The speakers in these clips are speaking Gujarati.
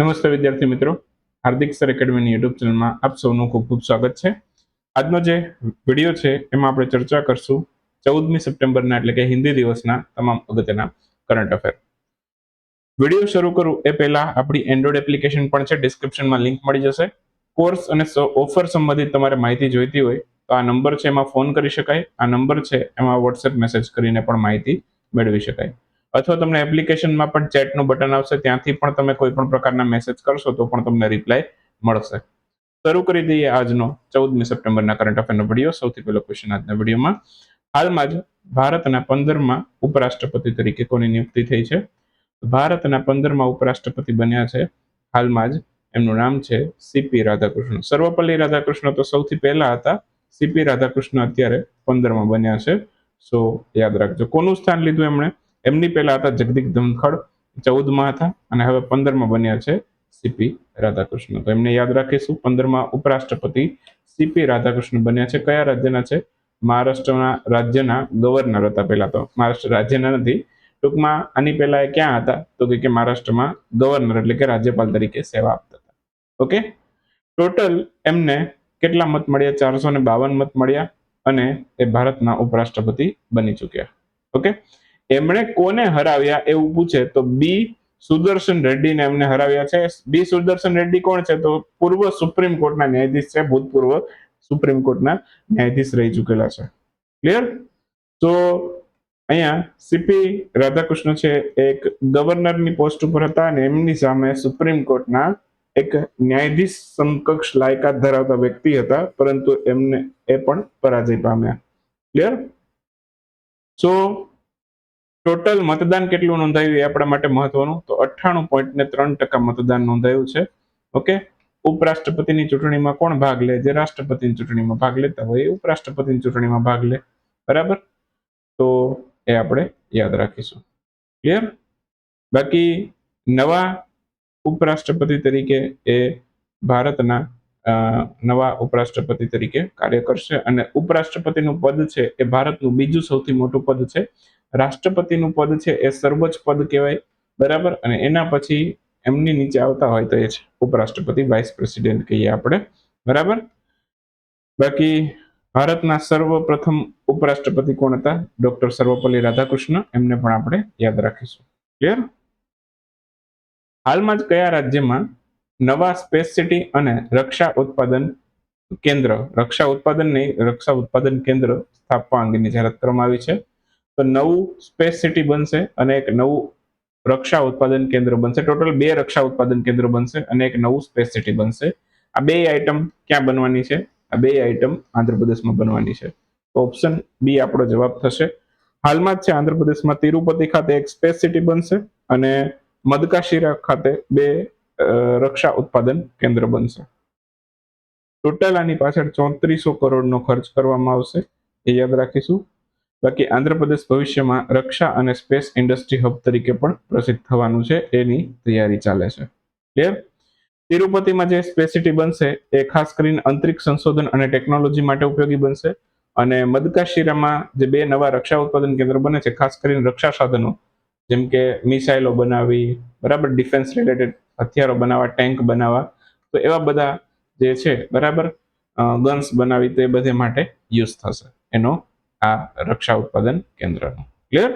નમસ્તે વિદ્યાર્થી મિત્રો. હાર્દિક સર એકેડમીની યુટ્યુબ ચેનલમાં આપ સૌનું ખૂબ ખૂબ સ્વાગત છે. આજનો જે વીડિયો છે, એમાં આપણે ચર્ચા કરશું ચૌદમી સપ્ટેમ્બરના એટલે કે હિન્દી દિવસના તમામ અગત્યના કરંટ અફેર વીડિયો શરૂ કરું એ પહેલા આપણી એન્ડ્રોઈડ એપ્લિકેશન પણ છે ડિસ્ક્રિપ્શનમાં લિંક મળી જશે. કોર્સ અને ઓફર સંબંધિત તમારે માહિતી જોઈતી હોય તો આ નંબર છે, એમાં ફોન કરી શકાય. આ નંબર છે, એમાં વોટ્સએપ મેસેજ કરીને પણ માહિતી મેળવી શકાય. અથવા તમને એપ્લિકેશનમાં પણ ચેટનું બટન આવશે, ત્યાંથી પણ તમે કોઈ પણ પ્રકારના મેસેજ કરશો તો પણ તમને રિપ્લાય મળશે. શરૂ કરી દઈએ આજનો ચૌદમી સપ્ટેમ્બરના કરંટ અફેરનો વીડિયો સૌથી પહેલો ક્વેશ્ચન આજના વિડીયોમાં હાલમાં જ ભારતના પંદરમાં ઉપરાષ્ટ્રપતિ તરીકે કોની નિયુક્તિ થઈ છે? ભારતના પંદરમાં ઉપરાષ્ટ્રપતિ બન્યા છે, હાલમાં જ એમનું નામ છે સીપી રાધાકૃષ્ણ. સર્વપલ્લી રાધાકૃષ્ણ તો સૌથી પહેલા હતા સીપી રાધાકૃષ્ણ અત્યારે પંદરમાં બન્યા છે. સો યાદ રાખજો, કોનું સ્થાન લીધું એમણે? એમની પહેલા હતા જગદીપ ધમખડ, ચૌદમાં હતા અને હવે પંદરમાં બન્યા છે સીપી રાધાકૃષ્ણ. તો એમને યાદ રાખીશું, પંદરમાં ઉપરાષ્ટ્રપતિ સીપી રાધાકૃષ્ણ બન્યા છે. કયા રાજ્યના છે? મહારાષ્ટ્રના રાજ્યના ગવર્નર હતા પહેલા તો. મહારાષ્ટ્ર રાજ્યના નથી. ટૂંકમાં આની પહેલા એ ક્યાં હતા? તો કે મહારાષ્ટ્રમાં ગવર્નર એટલે કે રાજ્યપાલ તરીકે સેવા આપતા હતા. ઓકે? ટોટલ એમને કેટલા મત મળ્યા? ચારસો ને બાવન મત મળ્યા અને એ ભારતના ઉપરાષ્ટ્રપતિ બની ચૂક્યા. ઓકે? એમણે કોને હરાવ્યા એવું પૂછે તો બી સુદર્શન રેડ્ડીને એમને હરાવ્યા છે. બી સુદર્શન રેડ્ડી કોણ છે? તો પૂર્વ સુપ્રીમ કોર્ટના ન્યાયાધીશ છે, ભૂતપૂર્વ સુપ્રીમ કોર્ટના ન્યાયાધીશ રહી ચૂકેલા છે. ક્લિયર તો અહીંયા સીપી રાધાકૃષ્ણ છે, એક ગવર્નરની પોસ્ટ ઉપર હતા અને એમની સામે સુપ્રીમ કોર્ટના એક ન્યાયાધીશ સમકક્ષ લાયકાત ધરાવતા વ્યક્તિ હતા, પરંતુ એમને એ પણ પરાજય પામ્યા. ક્લિયર સો ટોટલ મતદાન કેટલું નોંધાયું એ આપણા માટે મહત્વનું? તો અઠ્ઠાણું પોઈન્ટ ને ત્રણ ટકા મતદાન નોંધાયું છે. ઓકે? ઉપરાષ્ટ્રપતિની ચૂંટણીમાં કોણ ભાગ લે? જે રાષ્ટ્રપતિની ચૂંટણીમાં ભાગ લેતા હોય એ ઉપરાષ્ટ્રપતિની ચૂંટણીમાં ભાગ લે. બરાબર? તો એ આપણે યાદ રાખીશું. ક્લિયર બાકી નવા ઉપરાષ્ટ્રપતિ તરીકે એ ભારતના નવા ઉપરાષ્ટ્રપતિ તરીકે કાર્ય કરશે અને ઉપરાષ્ટ્રપતિનું પદ છે એ ભારતનું બીજું સૌથી મોટું પદ છે. રાષ્ટ્રપતિનું પદ છે એ સર્વોચ્ચ પદ કહેવાય, બરાબર? અને એના પછી એમની નીચે આવતા હોય તો એ છે ઉપરાષ્ટ્રપતિ વાઇસ પ્રેસિડેન્ટ કહીએ આપણે, બરાબર? બાકી ભારતના સર્વપ્રથમ ઉપરાષ્ટ્રપતિ કોણ હતા? ડોક્ટર સર્વપલ્લી રાધાકૃષ્ણ, એમને પણ આપણે યાદ રાખીશું. ક્લિયર હાલમાં જ કયા રાજ્યમાં નવા સ્પેસ સિટી અને રક્ષા ઉત્પાદન કેન્દ્ર, રક્ષા ઉત્પાદન નહીં, રક્ષા ઉત્પાદન કેન્દ્ર સ્થાપવા અંગેની જાહેરાત કરવામાં આવી છે? તો નવું સ્પેસ સિટી બનશે અને એક નવું રક્ષા ઉત્પાદન કેન્દ્ર બનશે. ટોટલ બે રક્ષા ઉત્પાદન કેન્દ્ર બનશે અને એક નવું સ્પેસ સિટી બનશે. આ બે આઇટમ ક્યાં બનવાની છે? આ બે આઇટમ આંધ્રપ્રદેશમાં બનવાની છે. તો ઓપ્શન બી આપણો જવાબ થશે. હાલમાં જ છે આંધ્રપ્રદેશમાં તિરુપતિ ખાતે એક સ્પેસ સિટી બનશે અને મદકાશીરા ખાતે બે રક્ષા ઉત્પાદન કેન્દ્ર બનશે. ટોટલ આની પાછળ ચોત્રીસો કરોડનો ખર્ચ કરવામાં આવશે. એ યાદ રાખીશું. બાકી આંધ્રપ્રદેશ ભવિષ્યમાં રક્ષા અને સ્પેસ ઇન્ડસ્ટ્રી હબ તરીકે પણ પ્રસિદ્ધ થવાનું છે, એની તૈયારી ચાલે છે. ક્લિયર તિરુપતિમાં જે સ્પેસ સિટી બનશે, એ ખાસ કરીને અંતરિક્ષ સંશોધન અને ટેકનોલોજી માટે ઉપયોગી બનશે અને મદકાશીરામાં જે બે નવા રક્ષા ઉત્પાદન કેન્દ્ર બને છે, ખાસ કરીને રક્ષા સાધનો, જેમ કે મિસાઇલો બનાવી, બરાબર, ડિફેન્સ રિલેટેડ હથિયારો બનાવવા, ટેન્ક બનાવવા, તો એવા બધા જે છે, બરાબર ગન્સ બનાવી તે બધે માટે યુઝ થશે. એનો આ રક્ષા ઉત્પાદન કેન્દ્રનું. ક્લિયર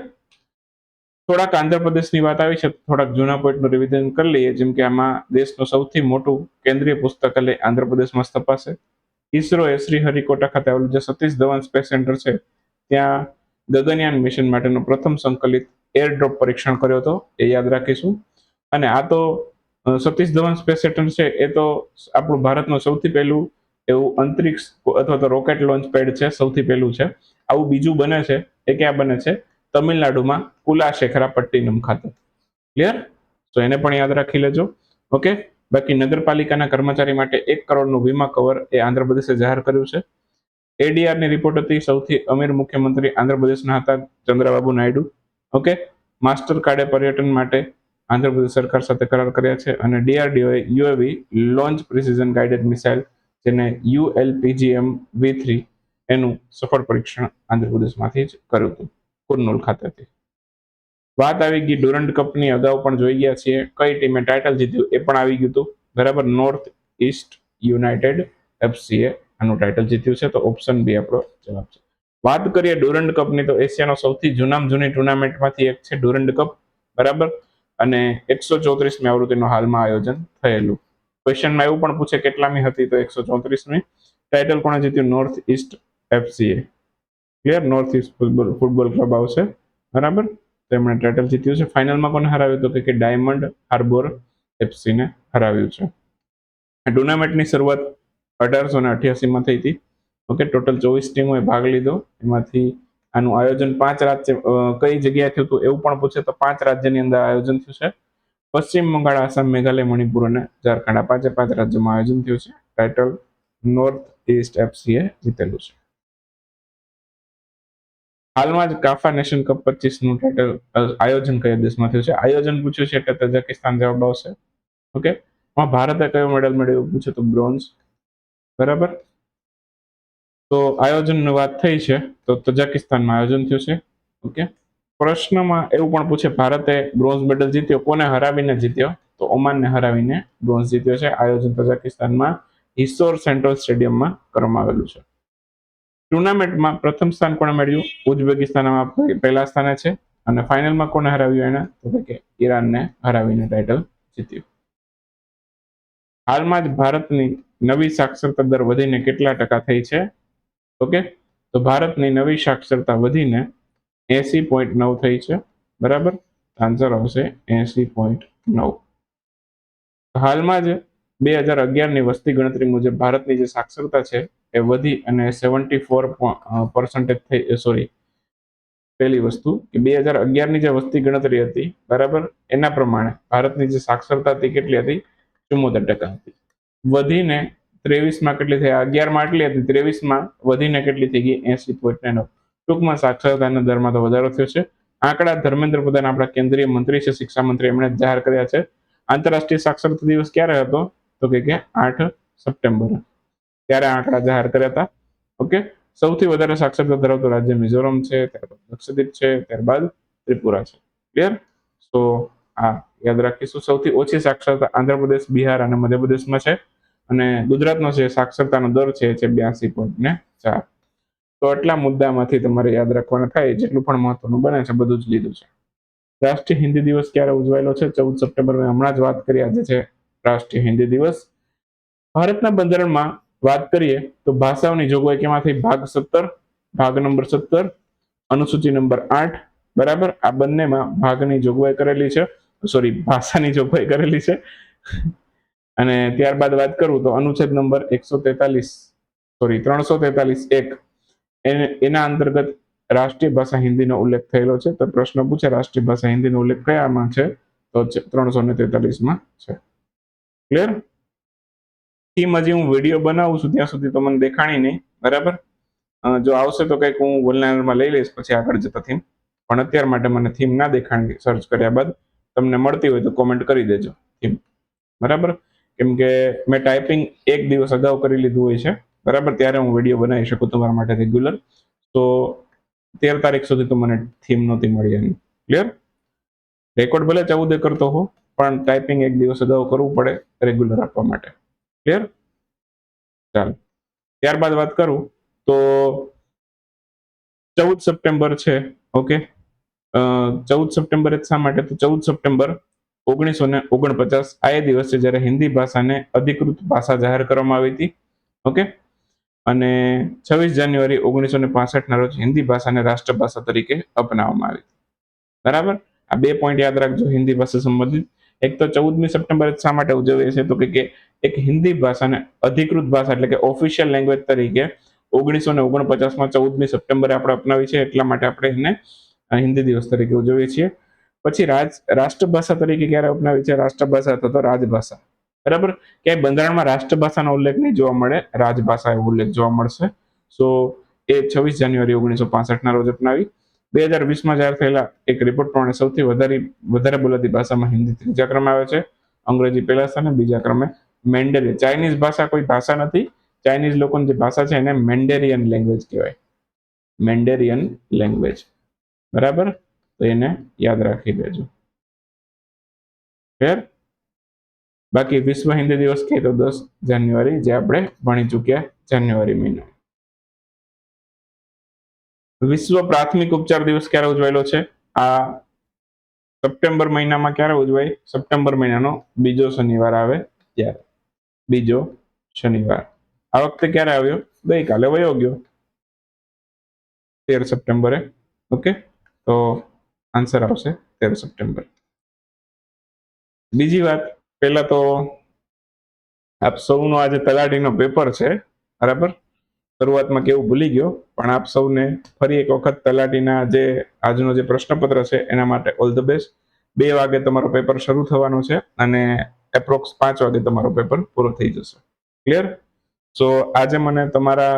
થોડાક આંધ્રપ્રદેશની વાત આવી છે, થોડાક જૂના પોઈન્ટનું રિવિઝન કરી લઈએ. જેમ કે આમાં દેશનું સૌથી મોટું કેન્દ્રીય પુસ્તકાલય આંધ્રપ્રદેશમાં સ્થપાશે. ઈસરો એ શ્રી હરિકોટા ખાતે આવેલું જે સતીશ ધવન સ્પેસ સેન્ટર છે, ત્યાં ગગનયાન મિશન માટેનો પ્રથમ સંકલિત એરડ્રોપ પરીક્ષણ કર્યો હતો, એ યાદ રાખીશું. અને આ તો સતીશ ધવન સ્પેસ સેન્ટર છે, એ તો આપણું ભારતનું સૌથી પહેલું એવું અંતરિક્ષ અથવા તો રોકેટ લોન્ચ પેડ છે, સૌથી પહેલું છે. આવું બીજું બને છે. એ ક્યાં બને છે? તમિલનાડુમાં કુલાશેખરા પટ્ટીનમ ખાતે. ક્લિયર તો એને પણ યાદ રાખી લેજો. ઓકે બાકી નગરપાલિકાના કર્મચારી માટે એક કરોડનું વીમા કવર એ આંધ્રપ્રદેશે જાહેર કર્યું છે. એડીઆરની રિપોર્ટ હતી. સૌથી અમીર મુખ્યમંત્રી આંધ્રપ્રદેશના હતા ચંદ્રબાબુ નાયડુ. ઓકે માસ્ટર કાર્ડે પર્યટન માટે આંધ્રપ્રદેશ સરકાર સાથે કરાર કર્યા છે અને ડીઆરડીઓએ UAV launch precision guided missile જેને યુએલપીજીએમ વી થ્રી એનું સફળ પરીક્ષણ આંધ્રપ્રદેશમાંથી જ કર્યું હતું, કુર્નૂલ ખાતેથી વાત આવી ગઈ ડુરન્ડ કપની, અગાઉ પણ જોઈ ગયા છીએ, કઈ ટીમે ટાઇટલ જીત્યું એ પણ આવી ગયું હતું. બરાબર નોર્થ ઇસ્ટ યુનાઇટેડ એફસીએ આનું ટાઇટલ જીત્યું છે, તો ઓપ્શન બી આપણો જવાબ છે. વાત કરીએ ડુરન્ડ કપની, તો એશિયાનો સૌથી જૂનામ જૂની ટુર્નામેન્ટમાંથી એક છે ડુરન્ડ કપ. બરાબર? અને એકસો ચોત્રીસમી આવૃત્તિનું હાલમાં આયોજન થયેલું. ક્વેશ્ચનમાં એવું પણ પૂછે કેટલામી હતી તો એકસો ચોત્રીસમી. ટાઇટલ કોણે જીત્યું? North east એફસીએ clear north east football football club આવશે. બરાબર? તેમણે ટાઇટલ જીત્યું છે. ફાઇનલમાં કોને હરાવ્યું? તો કે ડાયમંડ હાર્બોર એફસીને હરાવ્યું છે. ટુર્નામેન્ટની શરૂઆત અઢારસો ને અઠ્યાસીમાં થઈ હતી. ઓકે ટોટલ ચોવીસ ટીમોએ ભાગ લીધો. એમાંથી આનું આયોજન પાંચ રાજ્ય કઈ જગ્યાએ થયું હતું એવું પણ પૂછે તો પાંચ રાજ્યની અંદર આયોજન થયું છે. પશ્ચિમ બંગાળ, આસામ, મેઘાલય, મણિપુર અને ઝારખંડ આ પાંચે પાંચ રાજ્યોમાં આયોજન થયું છે. ટાઇટલ નોર્થ ઈસ્ટ એફસીએ જીતેલું છે. હાલમાં જ કાફા નેશન કપ પચીસનું ટાઇટલ આયોજન કયા દેશમાં થયું છે? આયોજન પૂછ્યું છે એટલે તજાકિસ્તાન જવાબ આવશે. ઓકે ભારતે કયો મેડલ મેળવ્યો પૂછ્યું તો બ્રોન્ઝ. બરાબર? તો આયોજનની વાત થઈ છે. તો તજાકિસ્તાનમાં આયોજન થયું છે. ઓકે પ્રશ્નમાં એવું પણ પૂછે, ભારતે બ્રોન્ઝ મેડલ જીત્યો, કોને હરાવીને જીત્યો? તો ઓમાનને હરાવીને બ્રોન્ઝ જીત્યો છે. આયોજન તજાકિસ્તાનમાં હિસ્સોર સેન્ટ્રલ સ્ટેડિયમમાં કરવામાં આવેલું છે. ટુર્નામેન્ટમાં પ્રથમ સ્થાન કોણે મળ્યું ઉઝબેકિસ્તાનમાં પહેલા સ્થાને છે. અને ફાઇનલમાં કોને હરાવ્યું એને? તો કે ઈરાનને હરાવીને ટાઇટલ જીત્યું. હાલમાં જ ભારતની નવી સાક્ષરતા દર વધીને કેટલા ટકા થઈ છે? ઓકે તો ભારતની નવી સાક્ષરતા વધીને એસી પોઈન્ટ નવ થઈ છે. બરાબર? આન્સર આવશે એસી પોઈન્ટ નવ. હાલમાં જ બે હજાર અગિયારની વસ્તી ગણતરી મુજબ ભારતની જે સાક્ષરતા છે એ વધી અને સેવન્ટી ફોર પર્સન્ટેજ થઈ સોરી પહેલી વસ્તુ કે બે હજાર અગિયારની જે વસ્તી ગણતરી હતી, બરાબર? એના પ્રમાણે ભારતની જે સાક્ષરતા હતી કેટલી હતી? ચુમ્મોતેર ટકા હતી. વધીને ત્રેવીસમાં કેટલી થઈ? અગિયારમાં એટલી હતી. ત્રેવીસમાં વધીને કેટલી થઈ ગઈ? એસી પોઈન્ટ ટૂંકમાં સાક્ષરતાના દરમાં તો વધારો થયો છે. આંકડા ધર્મેન્દ્ર પ્રધાન આપણા કેન્દ્રીય મંત્રી છે, શિક્ષા મંત્રી એમણે જાહેર કર્યા છે. આંતરરાષ્ટ્રીય સાક્ષરતા દિવસ ક્યારે હતો? તો કે આઠ સપ્ટેમ્બર. ત્યારે આંકડા જાહેર કર્યા હતા. ઓકે? સૌથી વધારે સાક્ષરતા ધરાવતું રાજ્ય મિઝોરમ છે, ત્યારબાદ લક્ષદ્વીપ છે, ત્યારબાદ ત્રિપુરા છે. ક્લિયર તો આ યાદ રાખીશું. સૌથી ઓછી સાક્ષરતા આંધ્રપ્રદેશ, બિહાર અને મધ્યપ્રદેશમાં છે. અને ગુજરાતનો જે સાક્ષરતાનો દર છે, એ છે બ્યાસી પોઈન્ટ ને ચાર. તો આટલા મુદ્દામાંથી તમારે યાદ રાખવાના થાય, જેટલું પણ મહત્વનું બને છે, બધું જ લીધું છે. રાષ્ટ્રીય હિન્દી દિવસ ક્યારે ઉજવાયેલો છે? ચૌદ સપ્ટેમ્બર મેં હમણાં જ વાત કરી, આજે છે રાષ્ટ્રીય હિન્દી દિવસ. ભારતના બંધારણમાં વાત કરીએ તો ભાષાઓની જોગવાઈ કેમાંથી? ભાગ સત્તર, ભાગ નંબર સત્તર, અનુસૂચિ નંબર આઠ, બરાબર? આ બંનેમાં ભાગની જોગવાઈ કરેલી છે. સોરી, ભાષાની જોગવાઈ કરેલી છે. અને ત્યારબાદ વાત કરું તો અનુચ્છેદ નંબર એકસો તેતાલીસ, સોરી, ત્રણસો તેતાલીસ એક. એના અંતર્ગત રાષ્ટ્રીય ભાષા હિન્દીનો ઉલ્લેખ થયેલો છે. તો પ્રશ્ન પૂછે, રાષ્ટ્રીય ભાષા હિન્દીનો ઉલ્લેખ કયામાં છે? તો ત્રણસો ને તેતાલીસમાં છે. ક્લિયર થીમ હજી હું વીડિયો બનાવું છું, ત્યાં સુધી તો મને દેખાણી નહીં, બરાબર? જો આવશે તો કંઈક હું વલનારમાં લઈ લઈશ, પછી આગળ જતા થીમ પણ અત્યાર માટે મને થીમ ના દેખાણી સર્ચ કર્યા બાદ તમને મળતી હોય તો કોમેન્ટ કરી દેજો થીમ બરાબર? કેમ કે મેં ટાઈપિંગ એક દિવસ અગાઉ કરી લીધું હોય છે. બરાબર? ત્યારે હું વીડિયો બનાવી શકું તમારા માટે રેગ્યુલર તો તેર તારીખ સુધી તો મને થીમ નહોતી મળી એની. ક્લિયર રેકોર્ડ ભલે ચૌદે કરતો હો પણ ટાઈપિંગ એક દિવસ અગાઉ કરવું પડે રેગ્યુલર આપવા માટે. ક્લિયર ચાલો. ત્યારબાદ વાત કરું. તો ચૌદ સપ્ટેમ્બર છે, ઓકે? ચૌદ સપ્ટેમ્બર શા માટે? તો ચૌદ સપ્ટેમ્બર ઓગણીસો ને ઓગણપચાસ, આ દિવસ જ્યારે હિન્દી ભાષાને અધિકૃત ભાષા જાહેર કરવામાં આવી હતી, ઓકે? અને છવ્વીસ જાન્યુઆરી ઓગણીસો ને પાસઠના રોજ હિન્દી ભાષાને રાષ્ટ્રભાષા તરીકે અપનાવવામાં આવી. બરાબર? આ બે પોઈન્ટ યાદ રાખજો, હિન્દી ભાષા સંબંધિત. એક તો ચૌદમી સપ્ટેમ્બર શા માટે ઉજવીએ છીએ તો કે એક હિન્દી ભાષાને અધિકૃત ભાષા એટલે કે ઓફિશિયલ લેંગ્વેજ તરીકે ઓગણીસો ને ઓગણપચાસમાં ચૌદમી સપ્ટેમ્બરે આપણે અપનાવી છે, એટલા માટે આપણે એને હિન્દી દિવસ તરીકે ઉજવીએ છીએ. પછી રાજ, રાષ્ટ્રભાષા તરીકે ક્યારે અપનાવી છે? રાષ્ટ્રભાષા અથવા તો રાજભાષા. બરાબર? ક્યાંય બંધારણમાં રાષ્ટ્રભાષાનો ઉલ્લેખ નહીં જોવા મળે રાજભાષા એવો ઉલ્લેખ જોવા મળશે. સો એ છવ્વીસ જાન્યુઆરી ઓગણીસો પાસઠના રોજ અપનાવી. બે હજાર વીસમાં જાહેર થયેલા એક રિપોર્ટ પ્રમાણે સૌથી વધારે વધારે બોલાતી ભાષામાં હિન્દી ત્રીજા ક્રમે આવે છે. અંગ્રેજી પહેલા સ્થાને, બીજા ક્રમે મેન્ડેરી ચાઇનીઝ ભાષા કોઈ ભાષા નથી. ચાઇનીઝ લોકોની જે ભાષા છે એને મેન્ડેરિયન લેંગ્વેજ કહેવાય. Mandarin language. બરાબર? તો એને યાદ રાખી દેજો ક્લિયર બાકી વિશ્વ હિન્દી દિવસ કે તો દસ જાન્યુઆરી જે આપણે ભણી ચૂક્યા જાન્યુઆરી મહિના. વિશ્વ પ્રાથમિક ઉપચાર દિવસ ક્યારે ઉજવાયેલો છે? આ સપ્ટેમ્બર મહિનામાં ક્યારે ઉજવાય? સપ્ટેમ્બર મહિનાનો બીજો શનિવાર આવે ત્યારે. બીજો શનિવાર. આ વખતે ક્યારે આવ્યો? ગઈકાલે વયો ગયો. તેર સપ્ટેમ્બરે. ઓકે? તો આન્સર આવશે તેર સપ્ટેમ્બર. બીજી વાત. પહેલા તો આપ સૌનો આજે તલાટીનો પેપર છે, બરાબર? શરૂઆતમાં કેવું ભૂલી ગયો, પણ આપ સૌને ફરી એક વખત તલાટીના જે આજનો જે પ્રશ્નપત્ર છે, એના માટે ઓલ ધ બેસ્ટ બે વાગે તમારો પેપર શરૂ થવાનો છે અને એપ્રોક્સ પાંચ વાગે તમારો પેપર પૂરો થઈ જશે. ક્લિયર સો આજે મને તમારા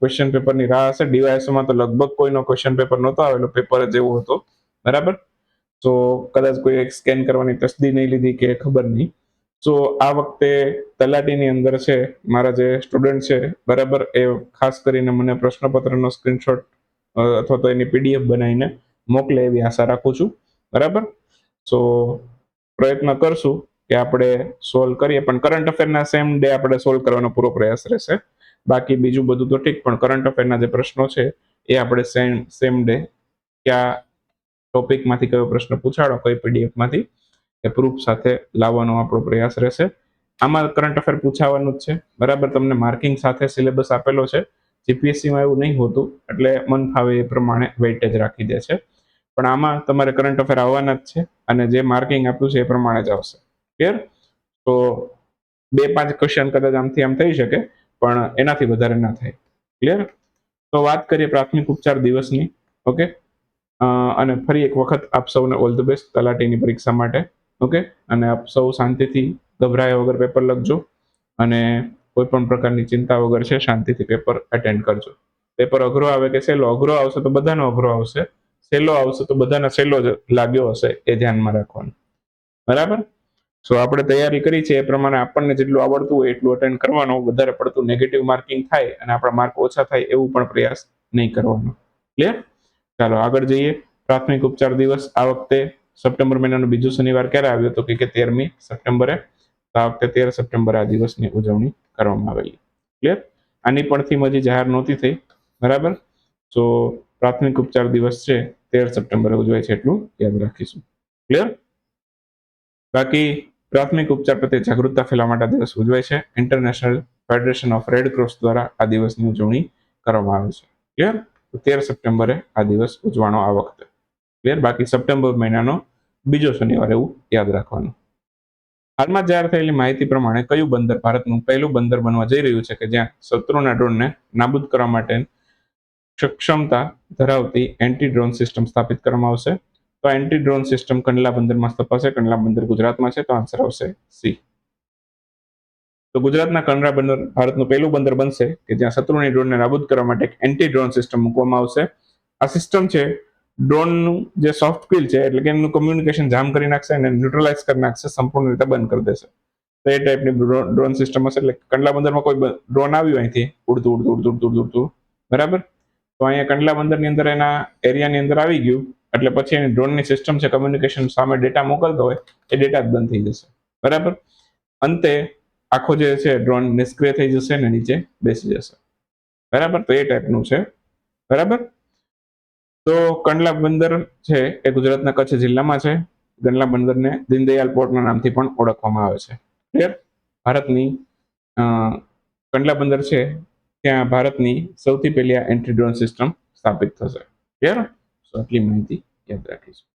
ક્વેશ્ચન પેપરની રાહ હશે. ડીવાયએસમાં તો લગભગ કોઈનો ક્વેશ્ચન પેપર નહોતો આવેલો પેપર જ એવો હતો. બરાબર? તો કદાચ કોઈ સ્કેન કરવાની તસદી નહીં લીધી કે ખબર નહીં. સો આ વખતે તલાટીની અંદર છે, મારા જે સ્ટુડન્ટ છે, બરાબર એ ખાસ કરીને મને પ્રશ્નપત્રનો સ્ક્રીનશોટ અથવા તો એની પીડીએફ બનાવીને મોકલે એવી આશા રાખું છું. બરાબર? સો પ્રયત્ન કરશું કે આપણે સોલ્વ કરીએ, પણ કરંટ અફેરના સેમ ડે આપણે સોલ્વ કરવાનો પૂરો પ્રયાસ રહેશે. બાકી બીજું બધું તો ઠીક, પણ કરંટ અફેરના જે પ્રશ્નો છે, એ આપણે સેમ સેમ ડે કયા ટોપિકમાંથી કયો પ્રશ્ન પૂછાડો, કઈ પીડીએફમાંથી, એ પ્રૂફ સાથે લાવવાનો આપણો પ્રયાસ રહેશે. આમાં કરંટ અફેર પૂછાવાનું જ છે. બરાબર, તમને માર્કિંગ સાથે સિલેબસ આપેલો છે. જીપીએસસીમાં એવું નહીં હોતું, એટલે મન ફાવે એ પ્રમાણે વેઇટેજ રાખી દે છે. પણ આમાં તમારે કરંટ અફેર આવવાના જ છે અને જે માર્કિંગ આપ્યું છે એ પ્રમાણે જ આવશે. ક્લિયર તો બે પાંચ ક્વેશ્ચન કદાચ આમથી આમ થઈ શકે, પણ એનાથી વધારે ના થાય. ક્લિયર તો વાત કરીએ પ્રાથમિક ઉપચાર દિવસની. ઓકે અને ફરી એક વખત આપ સૌને ઓલ ધ બેસ્ટ તલાટીની પરીક્ષા માટે ઓકે અને આપ સૌ શાંતિથી ગભરાયા વગર પેપર લખજો અને કોઈ પણ પ્રકારની ચિંતા વગર છે, શાંતિથી પેપર અટેન્ડ કરજો. પેપર અઘરો આવે કે સહેલો અઘરો આવશે તો બધાનો અઘરો આવશે. સહેલો આવશે તો બધાને સહેલો જ લાગ્યો હશે એ ધ્યાનમાં રાખવાનું. બરાબર? સો આપણે તૈયારી કરી છે, એ પ્રમાણે આપણને જેટલું આવડતું હોય એટલું અટેન્ડ કરવાનું. વધારે પડતું નેગેટિવ માર્કિંગ થાય અને આપણા માર્ક ઓછા થાય એવું પણ પ્રયાસ નહીં કરવાનો. ક્લિયર ચાલો, આગળ જઈએ. પ્રાથમિક ઉપચાર દિવસ આ વખતે સપ્ટેમ્બર મહિનાનો બીજો શનિવાર ક્યારે આવ્યો હતો કે તેરમી સપ્ટેમ્બરે? આ વખતે તેર સપ્ટેમ્બરે આ દિવસની ઉજવણી કરવામાં આવેલી. ક્લિયર આની પણ થીમ હજી જાહેર નહોતી થઈ. બરાબર? તો પ્રાથમિક ઉપચાર દિવસ છે, તેર સપ્ટેમ્બરે ઉજવાય છે એટલું યાદ રાખીશું. ક્લિયર બાકી પ્રાથમિક ઉપચાર પ્રત્યે જાગૃતતા ફેલાવા માટે દિવસ ઉજવાય છે. International federation of red cross દ્વારા આ દિવસની ઉજવણી કરવામાં આવે છે. ક્લિયર તેર સપ્ટેમ્બરે આ દિવસ ઉજવાનો આ વખતે. ક્લિયર બાકી સપ્ટેમ્બર મહિનાનો બીજો શનિવાર એવું યાદ રાખવાનું. હાલમાં જાહેર થયેલી માહિતી પ્રમાણે કયું બંદર ભારતનું પહેલું બંદર બનવા જઈ રહ્યું છે કે જ્યાં શત્રુના ડ્રોનને નાબૂદ કરવા માટે સક્ષમતા ધરાવતી એન્ટી ડ્રોન સિસ્ટમ સ્થાપિત કરવામાં આવશે? તો એન્ટી ડ્રોન સિસ્ટમ કંડલા બંદરમાં સ્થપાશે? કંડલા બંદર ગુજરાતમાં છે? તો આન્સર આવશે સી. તો ગુજરાતના કંડલા બંદર ભારતનું પહેલું બંદર બનશે કે જ્યાં શત્રુની ડ્રોનને નાબૂદ કરવા માટે એક એન્ટી ડ્રોન સિસ્ટમ મૂકવામાં આવશે. આ સિસ્ટમ છે, ડ્રોનનું જે સોફ્ટ સ્કિલ છે, એટલે કે એમનું કમ્યુનિકેશન જામ કરી નાખશે અને ન્યુટ્રલાઇઝ કરી નાખશે, સંપૂર્ણ રીતે બંધ કરી દેશે. તો એ ટાઈપની ડ્રોન સિસ્ટમ હશે, એટલે કંડલા બંદરમાં કોઈ ડ્રોન આવ્યું અહીંથી, ઉડતું ઉડતું ઉડતું ઉડતું ઉડતું બરાબર? તો અહીંયા કંડલા બંદરની અંદર એના એરિયાની અંદર આવી ગયું, એટલે પછી એની ડ્રોનની સિસ્ટમ છે કમ્યુનિકેશન સામે ડેટા મોકલતો હોય, એ ડેટા જ બંધ થઈ જશે. બરાબર? અંતે આખો જે છે ડ્રોન નિષ્ક્રિય થઈ જશે ને નીચે બેસી જશે. બરાબર? તો એ ટાઈપનું છે. બરાબર? તો કંડલા બંદર છે, એ ગુજરાતના કચ્છ જિલ્લામાં છે. કંડલા બંદરને દીનદયાલ પોર્ટના નામથી પણ ઓળખવામાં આવે છે. ક્લિયર ભારતની કંડલા બંદર છે, ત્યાં ભારતની સૌથી પહેલી આ એન્ટ્રી ડ્રોન સિસ્ટમ સ્થાપિત થશે. ક્લિયર સો આટલી માહિતી યાદ રાખીશું.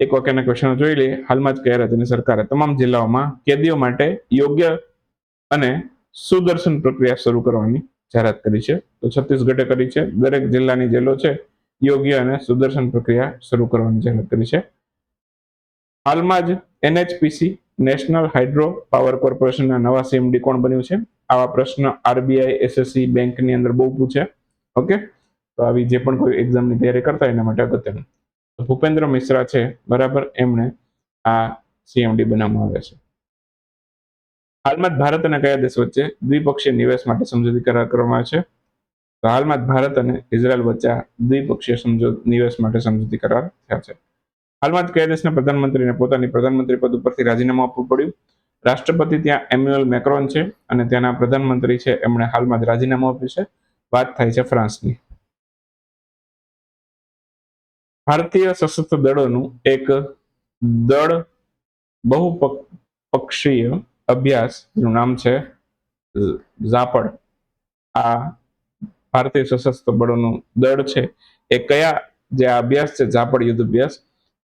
એક વાક્યના ક્વેશ્ચનો જોઈ લઈએ. હાલમાં જ કયા રાજ્યની સરકારે તમામ જિલ્લાઓમાં કેદીઓ માટે યોગ્ય અને સુદર્શન પ્રક્રિયા શરૂ કરવાની જાહેરાત કરી છે. તો છત્તીસગઢે કરી છે. દરેક જિલ્લાની જેલો છે. યોગ્ય અને સુદર્શન પ્રક્રિયા શરૂ કરવાની જાહેરાત કરી છે. હાલમાં જ એનએચપીસી, નેશનલ હાઇડ્રો પાવર કોર્પોરેશનના નવા સીએમડી કોણ બન્યું છે? આવા પ્રશ્ન આરબીઆઈ, એસએસસી બેંકની અંદર બહુ પૂછે. ઓકે? તો આવી જે પણ કોઈ એક્ઝામની તૈયારી કરતા એના માટે અગત્યનું. ભૂપેન્દ્ર મિશ્રા છે, બરાબર? એમણે આ સીએમડી બનાવવામાં આવે છે. હાલમાં જ ભારત અને કયા દેશ વચ્ચે દ્વિપક્ષીય નિવેશ માટે સમજૂતી કરાર કરવામાં આવે છે? તો હાલમાં જ ભારત અને ઇઝરાયલ વચ્ચે દ્વિપક્ષીય સમજૂત નિવેશ માટે સમજૂતી કરાર થયા છે. હાલમાં જ કયા દેશના પ્રધાનમંત્રીને પોતાની પ્રધાનમંત્રી પદ ઉપરથી રાજીનામું આપવું પડ્યું? રાષ્ટ્રપતિ ત્યાં એમ્યુઅલ મેક્રોન છે અને ત્યાંના પ્રધાનમંત્રી છે, એમણે હાલમાં જ રાજીનામું આપ્યું છે. વાત થાય છે ફ્રાન્સની. ભારતીય સશસ્ત્ર દળોનું એક દળ બહુ પક્ષીય અભ્યાસનું નામ છે ઝાપડ. આ ભારતીય સશસ્ત્ર બળોનું દળ છે. એ કયા, જે આ અભ્યાસ છે, ઝાપડ યુદ્ધ અભ્યાસ,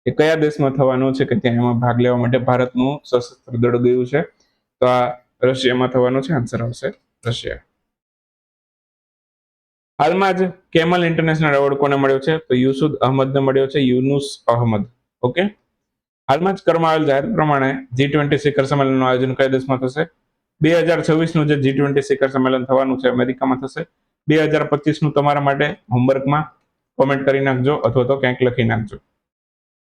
એ કયા દેશમાં થવાનો છે કે ત્યાં એમાં ભાગ લેવા માટે ભારતનું સશસ્ત્ર દળ ગયું છે? તો આ રશિયામાં થવાનું છે? આન્સર આવશે રશિયા. હાલમાં જ કેમલ ઇન્ટરનેશનલ એવોર્ડ કોને મળ્યો છે? તો યુસુદ અહમદને મળ્યો છે, યુનુસ અહમદ. ઓકે? હાલમાં જ કરવામાં આવેલ જાહેર પ્રમાણે જી ટ્વેન્ટી શિખર સંમેલનનું આયોજન કયા દેશમાં થશે? બે હજાર છવ્વીસનું જે જી ટ્વેન્ટી શિખર સંમેલન થવાનું છે, અમેરિકામાં થશે. બે હજાર પચીસનું તમારા માટે હોમવર્કમાં કોમેન્ટ કરી નાખજો અથવા તો ક્યાંક લખી નાખજો.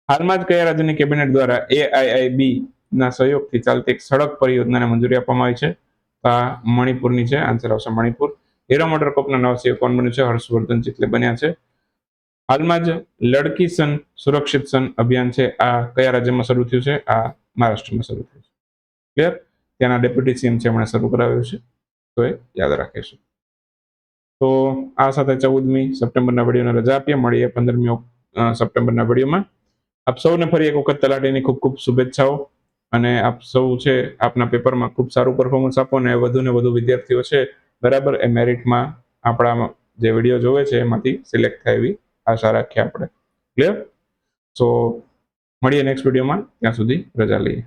હાલમાં જ કયા રાજ્યની કેબિનેટ દ્વારા એઆઈઆઈબી ના સહયોગથી ચાલતી એક સડક પરિયોજનાને મંજૂરી આપવામાં આવી છે? આ મણિપુરની છે, આન્સર આવશે મણિપુર. હીરો મોટર કોપના નવા સીઓ કોણ બન્યું છે? હર્ષવર્ધન ચિત્લે બન્યા છે. હાલમાં જ લડકી સન, સુરક્ષિત સન અભિયાન છે. આ કયા રાજ્યમાં શરૂ થયું છે? આ મહારાષ્ટ્રમાં શરૂ થયું છે. ક્લિયર ત્યાંના ડેપ્યુટી સીએમ છે, એમણે શરૂ કરાવ્યું છે. તો એ યાદ રાખીશું. તો આ સાથે ચૌદમી સપ્ટેમ્બરના વિડીયોને રજા આપીએ. મળીએ પંદરમી સપ્ટેમ્બરના વિડીયોમાં. આપ સૌને ફરી એક વખત તલાટીની ખૂબ ખૂબ શુભેચ્છાઓ. અને આપ સૌ છે, આપના પેપરમાં ખૂબ સારું પરફોર્મન્સ આપો અને વધુ ને વધુ વિદ્યાર્થીઓ છે બરાબર? એ મેરિટમાં આપણા જે વીડિયો જોવે છે, એમાંથી સિલેક્ટ થાય એવી આશા રાખીએ આપણે. ક્લિયર સો મળીએ નેક્સ્ટ વિડીયોમાં ત્યાં સુધી રજા લઈએ.